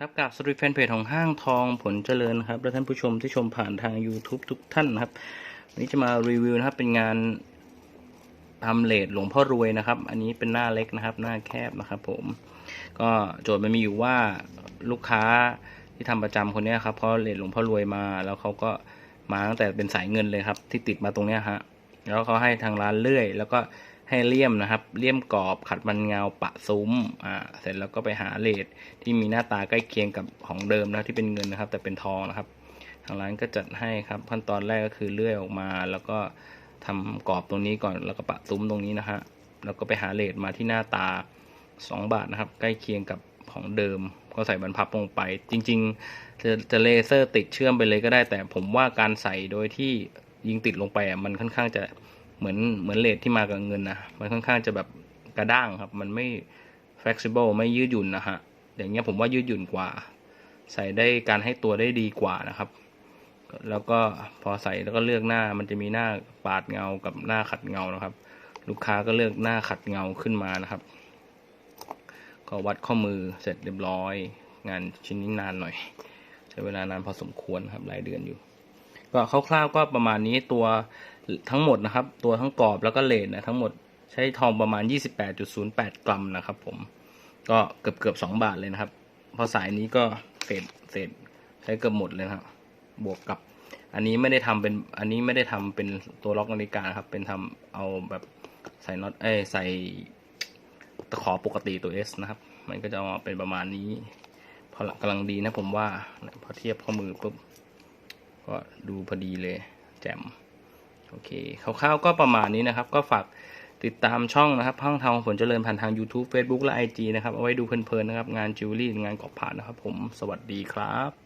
ครับกับสตรีทแฟนเพจของห้างทองผลเจริญครับ และท่านผู้ชมที่ชมผ่านทาง YouTube ทุกท่านนะครับ วันนี้จะมารีวิวนะครับ เป็นงานทำเลดหลวงพ่อรวยนะครับ อันนี้เป็นหน้าเล็กนะครับ หน้าแคบนะครับ ผม ก็โจทย์มันมีอยู่ว่าลูกค้าที่ทำประจำคนนี้ครับเพราะเลดหลวงพ่อรวยมา แล้วเขาก็มาตั้งแต่เป็นสายเงินเลยครับ ที่ติดมาตรงเนี้ยฮะแล้วเขาให้ทางร้านเลื่อย แล้วก็ ให้เลี่ยมนะครับ เลี่ยมกรอบขัดมันเงาปะซุ้มอ่าเสร็จแล้วก็ไปหาเลดที่มีหน้าตาใกล้เคียงกับของเดิมนะที่เป็นเงินนะครับ แต่เป็นทองนะครับทางร้านก็จัดให้ครับ ขั้นตอนแรกก็คือเลื่อยออกมาแล้วก็ทำกรอบตรงนี้ก่อนแล้วก็ปะซุ้มตรงนี้นะฮะแล้วก็ไปหาเลดมาที่หน้าตา 2 บาทนะครับ ใกล้เคียงกับของเดิม ก็ใส่บรรพับลงไป จริง ๆ จะจะเลเซอร์ติดเชื่อมไปเลยก็ได้ แต่ผมว่าการใส่โดยที่ยิงติดลงไปอะมันค่อนข้างจะ เหมือนเหมือนเลทที่มากับเงินนะมันค่อนข้างจะแบบกระด้างครับ มันไม่ flexible ไม่ยืดหยุ่นนะฮะอย่างเงี้ยผมว่ายืดหยุ่นกว่า ใส่ได้การให้ตัวได้ดีกว่านะครับ แล้วก็พอใส่แล้วก็เลือกหน้ามันจะมีหน้าปาดเงากับหน้าขัดเงานะครับ ลูกค้าก็เลือกหน้าขัดเงาขึ้นมานะครับ ก็วัดข้อมือเสร็จเรียบร้อย งานชิ้นนี้นานหน่อย ใช้เวลานานพอสมควรครับหลายเดือนอยู่ ก็คร่าวๆก็ประมาณนี้ตัวทั้งหมดนะครับ ตัวทั้งกรอบแล้วก็เลนนะทั้งหมดใช้ทองประมาณ 28.08 กรัมนะครับผมก็เกือบเกือบ2บาทเลยนะครับ เพราะสายนี้ก็เศษเศษใช้เกือบหมดเลยครับ บวกกับ อันนี้ไม่ได้ทำเป็นอันนี้ไม่ได้ทำเป็นตัวล็อกนาฬิกาครับ เป็นทำเอาแบบใส่น็อตเอ้ยใส่ตะขอปกติตัว S นะครับ มันก็จะออกมาเป็นประมาณนี้พอกำลังดีนะผมว่าพอเทียบข้อมือปุ๊บ ก็ดูพอดีเลยแจ่มโอเคคร่าวๆก็ประมาณนี้นะครับ ก็ฝากติดตามช่องนะครับห้องทองผลเจริญผ่านทาง YouTube Facebook และ IG นะครับ เอาไว้ดูเพลินๆนะครับ งานจิวเวลรี่งานกอบผ่านนะครับผมสวัสดีครับ